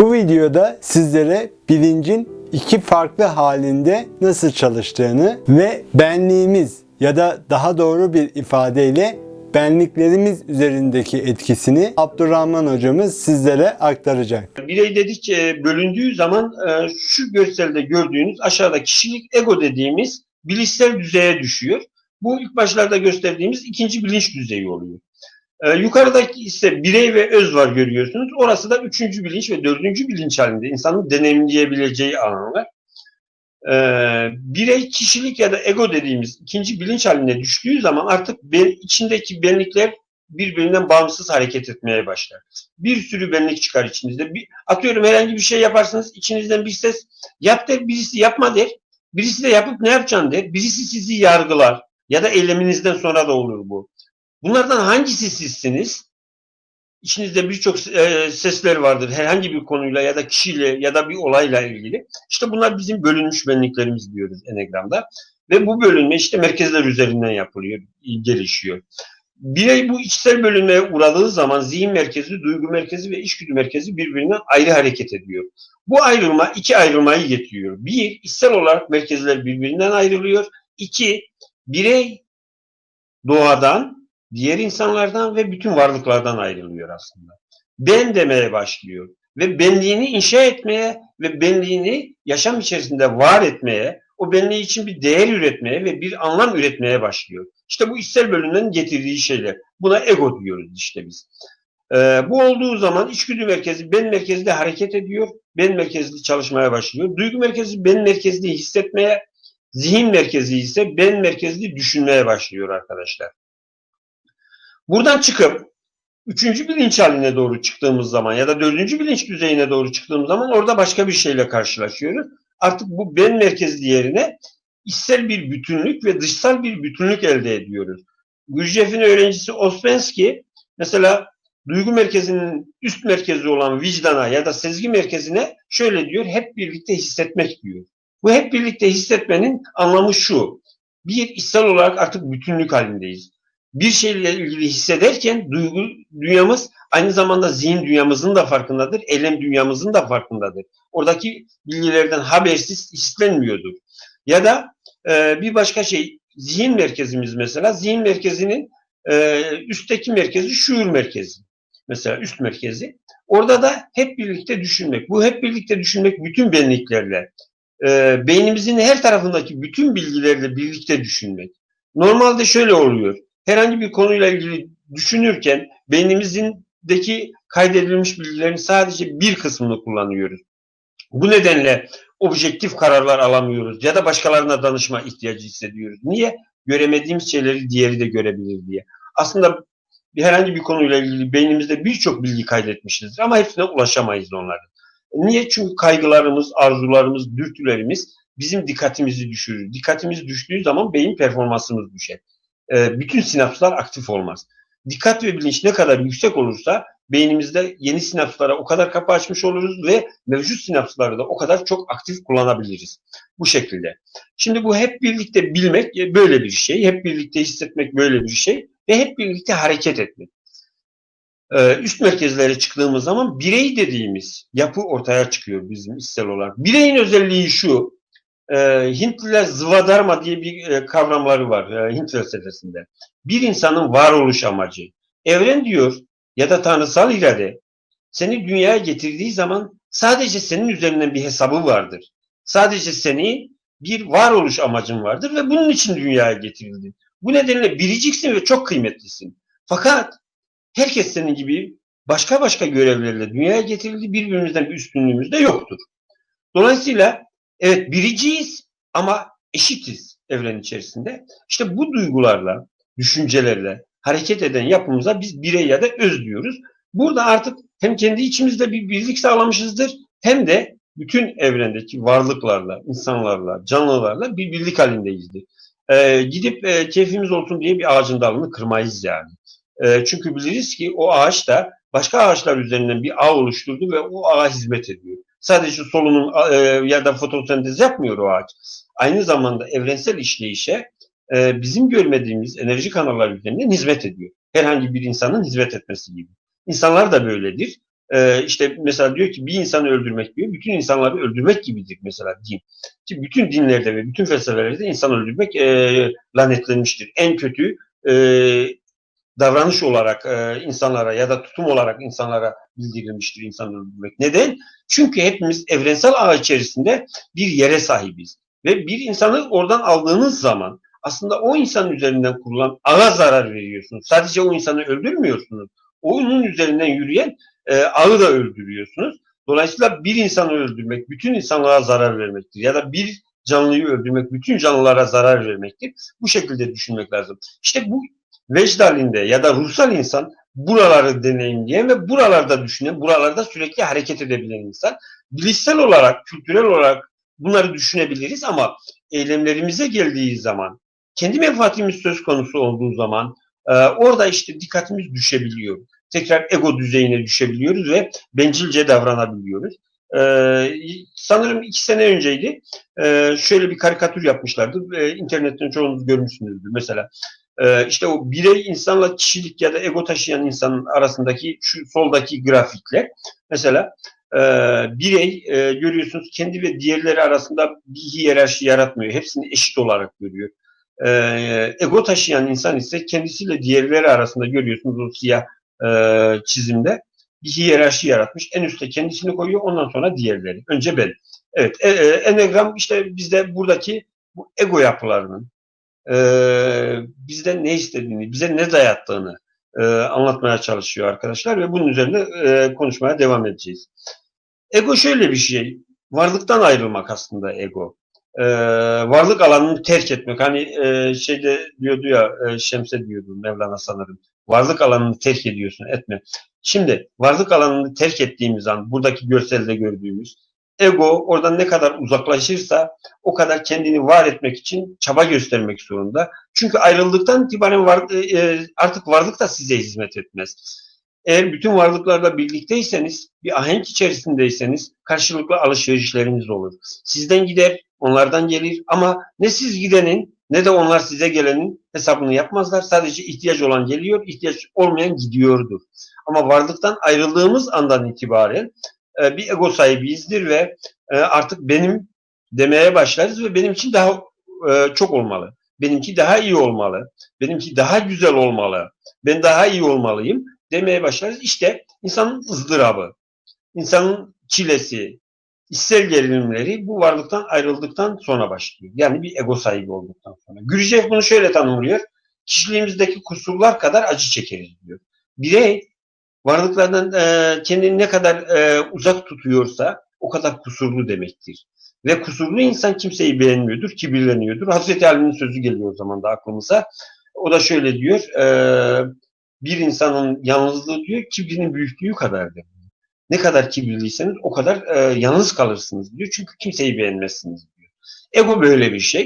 Bu videoda sizlere bilincin iki farklı halinde nasıl çalıştığını ve benliğimiz ya da daha doğru bir ifadeyle benliklerimiz üzerindeki etkisini Abdurrahman hocamız sizlere aktaracak. Birey dedikçe bölündüğü zaman e, şu görselde gördüğünüz aşağıda kişilik ego dediğimiz bilişsel düzeye düşüyor. Bu ilk başlarda gösterdiğimiz ikinci bilinç düzeyi oluyor. E, yukarıdaki ise birey ve öz var görüyorsunuz. Orası da üçüncü bilinç ve dördüncü bilinç halinde insanın deneyimleyebileceği alanlar. E, birey kişilik ya da ego dediğimiz ikinci bilinç haline düştüğü zaman artık içindeki benlikler birbirinden bağımsız hareket etmeye başlar. Bir sürü benlik çıkar içinizde. Bir, atıyorum herhangi bir şey yaparsınız içinizden bir ses yap der birisi yapma der. Birisi de yapıp ne yapacaksın der. Birisi sizi yargılar ya da eyleminizden sonra da olur bu. Bunlardan hangisi sizsiniz? İçinizde birçok e, sesler vardır herhangi bir konuyla ya da kişiyle ya da bir olayla ilgili. İşte bunlar bizim bölünmüş benliklerimiz diyoruz Enegram'da. Ve bu bölünme işte merkezler üzerinden yapılıyor, gelişiyor. Birey bu içsel bölünmeye uğradığı zaman zihin merkezi, duygu merkezi ve içgüdü merkezi birbirinden ayrı hareket ediyor. Bu ayrılma iki ayrılmayı getiriyor. Bir, içsel olarak merkezler birbirinden ayrılıyor. İki, birey doğadan, diğer insanlardan ve bütün varlıklardan ayrılıyor aslında. Ben demeye başlıyor ve benliğini inşa etmeye ve benliğini yaşam içerisinde var etmeye, o benliği için bir değer üretmeye ve bir anlam üretmeye başlıyor. İşte bu içsel bölümlerin getirdiği şeyler. Buna ego diyoruz işte biz. Ee, bu olduğu zaman içgüdü merkezi ben merkezli hareket ediyor, ben merkezli çalışmaya başlıyor. Duygu merkezi ben merkezli hissetmeye, zihin merkezi ise ben merkezli düşünmeye başlıyor arkadaşlar. Buradan çıkıp üçüncü bilinç haline doğru çıktığımız zaman ya da dördüncü bilinç düzeyine doğru çıktığımız zaman orada başka bir şeyle karşılaşıyoruz. Artık bu ben merkezli yerine içsel bir bütünlük ve dışsal bir bütünlük elde ediyoruz. Gurdjieff'in öğrencisi Ospensky mesela duygu merkezinin üst merkezi olan vicdana ya da sezgi merkezine şöyle diyor, hep birlikte hissetmek diyor. Bu hep birlikte hissetmenin anlamı şu, bir içsel olarak artık bütünlük halindeyiz. Bir şeyle ilgili hissederken duygu dünyamız aynı zamanda zihin dünyamızın da farkındadır, eylem dünyamızın da farkındadır. Oradaki bilgilerden habersiz hislenmiyordur. Ya da e, bir başka şey, zihin merkezimiz mesela, zihin merkezinin e, üstteki merkezi şuur merkezi. Mesela üst merkezi. Orada da hep birlikte düşünmek. Bu hep birlikte düşünmek bütün benliklerle, e, beynimizin her tarafındaki bütün bilgilerle birlikte düşünmek. Normalde şöyle oluyor. Herhangi bir konuyla ilgili düşünürken beynimizdeki kaydedilmiş bilgilerin sadece bir kısmını kullanıyoruz. Bu nedenle objektif kararlar alamıyoruz ya da başkalarına danışma ihtiyacı hissediyoruz. Niye? Göremediğimiz şeyleri diğeri de görebilir diye. Aslında herhangi bir konuyla ilgili beynimizde birçok bilgi kaydetmişizdir ama hepsine ulaşamayız onların. Niye? Çünkü kaygılarımız, arzularımız, dürtülerimiz bizim dikkatimizi düşürür. Dikkatimiz düştüğü zaman beyin performansımız düşer. Ee, bütün sinapslar aktif olmaz. Dikkat ve bilinç ne kadar yüksek olursa beynimizde yeni sinapslara o kadar kapı açmış oluruz ve mevcut sinapsları da o kadar çok aktif kullanabiliriz. Bu şekilde. Şimdi bu hep birlikte bilmek böyle bir şey, hep birlikte hissetmek böyle bir şey ve hep birlikte hareket etmek. Ee, üst merkezlere çıktığımız zaman birey dediğimiz yapı ortaya çıkıyor bizim içsel olarak. Bireyin özelliği şu, e, Hintliler zıvadarma diye bir e, kavramları var e, Hint felsefesinde. Bir insanın varoluş amacı. Evren diyor ya da tanrısal irade seni dünyaya getirdiği zaman sadece senin üzerinden bir hesabı vardır. Sadece seni bir varoluş amacın vardır ve bunun için dünyaya getirildin. Bu nedenle biriciksin ve çok kıymetlisin. Fakat herkes senin gibi başka başka görevlerle dünyaya getirildi. Birbirimizden bir üstünlüğümüz de yoktur. Dolayısıyla evet biriciyiz ama eşitiz evren içerisinde. İşte bu duygularla, düşüncelerle hareket eden yapımıza biz birey ya da öz diyoruz. Burada artık hem kendi içimizde bir birlik sağlamışızdır hem de bütün evrendeki varlıklarla, insanlarla, canlılarla bir birlik halindeyizdir. Ee, gidip e, keyfimiz olsun diye bir ağacın dalını kırmayız yani. E, çünkü biliriz ki o ağaç da başka ağaçlar üzerinden bir ağ oluşturdu ve o ağa hizmet ediyor. Sadece solunum e, da fotosentez yapmıyor o ağaç. Aynı zamanda evrensel işleyişe e, bizim görmediğimiz enerji kanalları üzerinden hizmet ediyor. Herhangi bir insanın hizmet etmesi gibi. İnsanlar da böyledir. Ee, işte mesela diyor ki bir insanı öldürmek diyor, bütün insanları öldürmek gibidir mesela din. Ki bütün dinlerde ve bütün felsefelerde insan öldürmek e, lanetlenmiştir. En kötü e, davranış olarak e, insanlara ya da tutum olarak insanlara bildirilmiştir insan öldürmek. Neden? Çünkü hepimiz evrensel ağ içerisinde bir yere sahibiz. Ve bir insanı oradan aldığınız zaman aslında o insan üzerinden kurulan ağa zarar veriyorsunuz. Sadece o insanı öldürmüyorsunuz. Onun üzerinden yürüyen e, ağı da öldürüyorsunuz. Dolayısıyla bir insanı öldürmek bütün insanlığa zarar vermektir. Ya da bir canlıyı öldürmek bütün canlılara zarar vermektir. Bu şekilde düşünmek lazım. İşte bu vecd halinde ya da ruhsal insan buraları deneyimleyen ve buralarda düşünen, buralarda sürekli hareket edebilen insan. Bilişsel olarak, kültürel olarak bunları düşünebiliriz ama eylemlerimize geldiği zaman, kendi menfaatimiz söz konusu olduğu zaman e, orada işte dikkatimiz düşebiliyor. Tekrar ego düzeyine düşebiliyoruz ve bencilce davranabiliyoruz. E, sanırım iki sene önceydi. E, şöyle bir karikatür yapmışlardı. E, internetten çoğunuz görmüşsünüzdür. Mesela e, işte o birey insanla kişilik ya da ego taşıyan insanın arasındaki şu soldaki grafikler. Mesela e, birey e, görüyorsunuz kendi ve diğerleri arasında bir hiyerarşi yaratmıyor. Hepsini eşit olarak görüyor. E, ego taşıyan insan ise kendisiyle diğerleri arasında görüyorsunuz o siyah e, çizimde bir hiyerarşi yaratmış. En üstte kendisini koyuyor ondan sonra diğerleri. Önce ben. Evet e, e, Enneagram işte bizde buradaki bu ego yapılarının e, bizden ne istediğini, bize ne dayattığını e, anlatmaya çalışıyor arkadaşlar ve bunun üzerine e, konuşmaya devam edeceğiz. Ego şöyle bir şey, varlıktan ayrılmak aslında ego. E, varlık alanını terk etmek. Hani e, şeyde diyordu ya, e, Şemse diyordu Mevlana sanırım. Varlık alanını terk ediyorsun, etme. Şimdi varlık alanını terk ettiğimiz an, buradaki görselde gördüğümüz ego oradan ne kadar uzaklaşırsa o kadar kendini var etmek için çaba göstermek zorunda. Çünkü ayrıldıktan itibaren var, e, artık varlık da size hizmet etmez. Eğer bütün varlıklarla birlikteyseniz, bir ahenk içerisindeyseniz karşılıklı alışverişleriniz olur. Sizden gider, onlardan gelir ama ne siz gidenin ne de onlar size gelenin hesabını yapmazlar. Sadece ihtiyaç olan geliyor, ihtiyaç olmayan gidiyordur. Ama varlıktan ayrıldığımız andan itibaren e, bir ego sahibiyizdir ve e, artık benim demeye başlarız ve benim için daha e, çok olmalı. Benimki daha iyi olmalı. Benimki daha güzel olmalı. Ben daha iyi olmalıyım demeye başlarız. İşte insanın ızdırabı, insanın çilesi, içsel gerilimleri bu varlıktan ayrıldıktan sonra başlıyor. Yani bir ego sahibi olduktan sonra. Gürjev bunu şöyle tanımlıyor. Kişiliğimizdeki kusurlar kadar acı çekeriz diyor. Birey varlıklardan e, kendini ne kadar e, uzak tutuyorsa o kadar kusurlu demektir. Ve kusurlu insan kimseyi beğenmiyordur, kibirleniyordur. Hazreti Ali'nin sözü geliyor o zaman da aklımıza. O da şöyle diyor, e, bir insanın yalnızlığı diyor, kibrinin büyüklüğü kadardır. Ne kadar kibirliyseniz o kadar e, yalnız kalırsınız diyor. Çünkü kimseyi beğenmezsiniz diyor. Ego böyle bir şey.